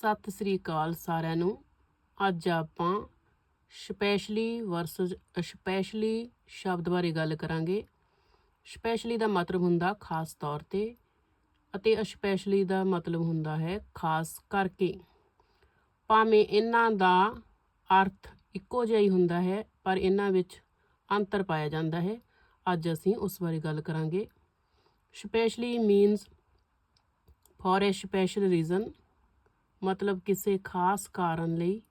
ਸਤਿ ਸ੍ਰੀ ਅਕਾਲ ਸਾਰਿਆਂ ਨੂੰ। ਅੱਜ ਆਪਾਂ ਸਪੈਸ਼ਲੀ ਵਰਸਸ ਸਪੈਸ਼ਲੀ ਸ਼ਬਦ ਬਾਰੇ ਗੱਲ ਕਰਾਂਗੇ। ਸਪੈਸ਼ਲੀ ਦਾ ਮਤਲਬ ਹੁੰਦਾ ਖਾਸ ਤੌਰ ਤੇ ਅਤੇ ਸਪੈਸ਼ਲੀ ਦਾ ਮਤਲਬ ਹੁੰਦਾ ਹੈ ਖਾਸ ਕਰਕੇ। ਭਾਵੇਂ ਇਹਨਾਂ ਦਾ ਅਰਥ ਇੱਕੋ ਜਿਹਾ ਹੀ ਹੁੰਦਾ ਹੈ, ਪਰ ਇਹਨਾਂ ਵਿੱਚ ਅੰਤਰ ਪਾਇਆ ਜਾਂਦਾ ਹੈ। ਅੱਜ ਅਸੀਂ ਉਸ ਬਾਰੇ ਗੱਲ ਕਰਾਂਗੇ। Specially means for a special reason ਮਤਲਬ ਕਿਸੇ ਖਾਸ ਕਾਰਨ ਲਈ?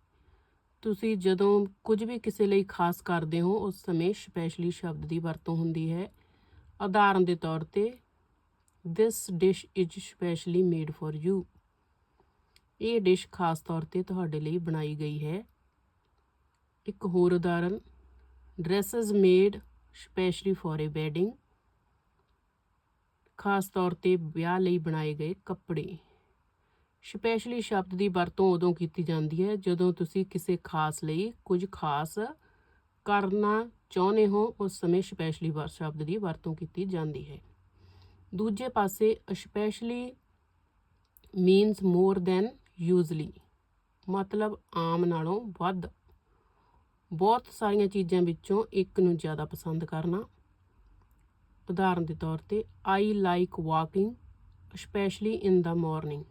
ਤੁਸੀਂ ਜਦੋਂ ਕੁਝ ਵੀ ਕਿਸੇ ਲਈ ਖਾਸ ਕਰਦੇ ਹੋ, ਉਸ ਸਮੇਂ ਸਪੈਸ਼ਲੀ ਸ਼ਬਦ ਦੀ ਵਰਤੋਂ ਹੁੰਦੀ ਹੈ। ਉਦਾਹਰਨ ਦੇ ਤੌਰ ਤੇ, this dish is specially made for you. ਇਹ ਡਿਸ਼ ਖਾਸ ਤੌਰ ਤੇ ਤੁਹਾਡੇ ਲਈ ਬਣਾਈ ਗਈ ਹੈ। ਇੱਕ ਹੋਰ ਉਦਾਹਰਨ, dresses made specially for a wedding. ਖਾਸ ਤੌਰ ਤੇ ਵਿਆਹ ਲਈ ਬਣਾਏ ਗਏ ਕੱਪੜੇ। ਸਪੈਸ਼ਲੀ ਸ਼ਬਦ ਦੀ ਵਰਤੋਂ ਉਦੋਂ ਕੀਤੀ ਜਾਂਦੀ ਹੈ ਜਦੋਂ ਤੁਸੀਂ ਕਿਸੇ ਖਾਸ ਲਈ ਕੁਝ ਖਾਸ ਕਰਨਾ ਚਾਹੁੰਦੇ ਹੋ, ਉਸ ਸਮੇਂ ਸਪੈਸ਼ਲੀ ਵਰ, ਸ਼ਬਦ ਦੀ ਵਰਤੋਂ ਕੀਤੀ ਜਾਂਦੀ ਹੈ। ਦੂਜੇ ਪਾਸੇ specially means more than usually ਮਤਲਬ ਆਮ ਨਾਲੋਂ ਵੱਧ। ਬਹੁਤ ਸਾਰੀਆਂ ਚੀਜ਼ਾਂ ਵਿੱਚੋਂ ਇੱਕ ਨੂੰ ਜ਼ਿਆਦਾ ਪਸੰਦ ਕਰਨਾ। ਉਦਾਹਰਨ ਦੇ ਤੌਰ ਤੇ I like walking specially in the morning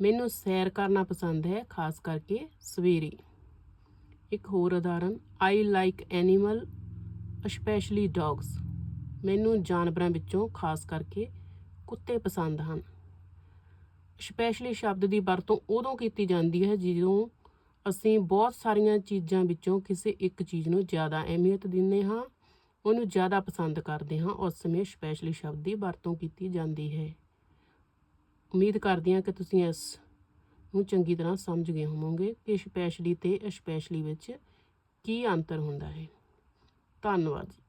ਮੈਨੂੰ ਸੈਰ ਕਰਨਾ ਪਸੰਦ ਹੈ, ਖਾਸ ਕਰਕੇ ਸਵੇਰੇ। ਇੱਕ ਹੋਰ ਉਦਾਹਰਨ I like animal specially dogs ਮੈਨੂੰ ਜਾਨਵਰਾਂ ਵਿੱਚੋਂ ਖਾਸ ਕਰਕੇ ਕੁੱਤੇ ਪਸੰਦ ਹਨ। ਸਪੈਸ਼ਲੀ ਸ਼ਬਦ ਦੀ ਵਰਤੋਂ ਉਦੋਂ ਕੀਤੀ ਜਾਂਦੀ ਹੈ ਜਦੋਂ ਅਸੀਂ ਬਹੁਤ ਸਾਰੀਆਂ ਚੀਜ਼ਾਂ ਵਿੱਚੋਂ ਕਿਸੇ ਇੱਕ ਚੀਜ਼ ਨੂੰ ਜ਼ਿਆਦਾ ਅਹਿਮੀਅਤ ਦਿੰਦੇ ਹਾਂ, ਉਹਨੂੰ ਜ਼ਿਆਦਾ ਪਸੰਦ ਕਰਦੇ ਹਾਂ, ਉਸ ਸਮੇਂ ਸਪੈਸ਼ਲੀ ਸ਼ਬਦ ਦੀ ਵਰਤੋਂ ਕੀਤੀ ਜਾਂਦੀ ਹੈ। ਉਮੀਦ ਕਰਦੀ ਹਾਂ ਕਿ ਤੁਸੀਂ ਇਸ ਨੂੰ ਚੰਗੀ ਤਰ੍ਹਾਂ ਸਮਝ ਗਏ ਹੋਵੋਗੇ ਕਿ ਸਪੈਸ਼ਲੀ ਤੇ ਸਪੈਸ਼ਲੀ ਵਿੱਚ ਕੀ ਅੰਤਰ ਹੁੰਦਾ ਹੈ। ਧੰਨਵਾਦ ਜੀ।